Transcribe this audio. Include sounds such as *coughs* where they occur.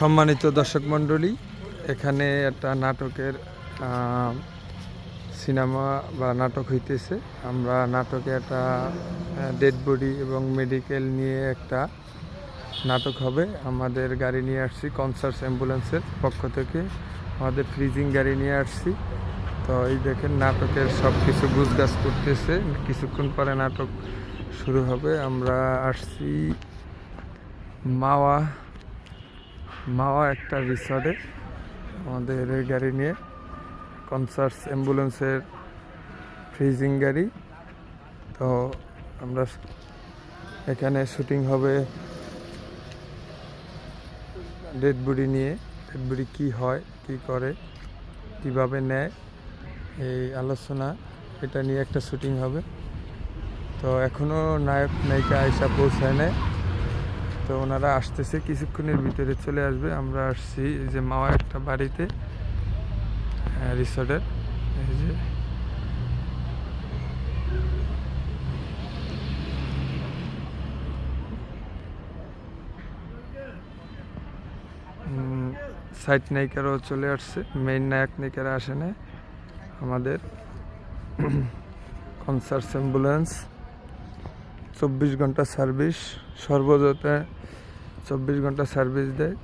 সম্মানিত দর্শক মণ্ডলী, এখানে একটা নাটকের সিনেমা বা নাটক হইতেছে। আমরা নাটকে একটা ডেড বডি এবং মেডিকেল নিয়ে একটা নাটক হবে। আমাদের গাড়ি নিয়ে আসছি কনসার্স অ্যাম্বুলেন্সের পক্ষ থেকে। আমাদের ফ্রিজিং গাড়ি নিয়ে আসছি। তো এই দেখেন, নাটকের সব কিছু গুছগাছ করতেছে। কিছুক্ষণ পরে নাটক শুরু হবে। আমরা আসছি মাওয়া মাওয়া একটা রিসর্টে আমাদের এই গাড়ি নিয়ে। কনসার্টস, অ্যাম্বুলেন্সের ফ্রিজিং গাড়ি। তো আমরা এখানে শুটিং হবে ডেড বডি নিয়ে। ডেড বডি কী হয়, কী করে, কীভাবে নেয়, এই আলোচনা, এটা নিয়ে একটা শুটিং হবে। তো এখনও নায়ক নায়িকা আয়সা পৌঁছায় নেয় তো ওনারা আসতেছে, কিছুক্ষণের ভিতরে চলে আসবে। আমরা আসছি এই যে মাওয়া একটা বাড়িতে রিসর্টের। এই যে সাইড নায়িকারাও চলে আসছে। মেইন নায়ক নায়িকারা আসে না আমাদের *coughs* কনসার্ট অ্যাম্বুলেন্স চব্বিশ ঘণ্টা সার্ভিস সর্বদাতে চব্বিশ ঘণ্টা সার্ভিস দেয়।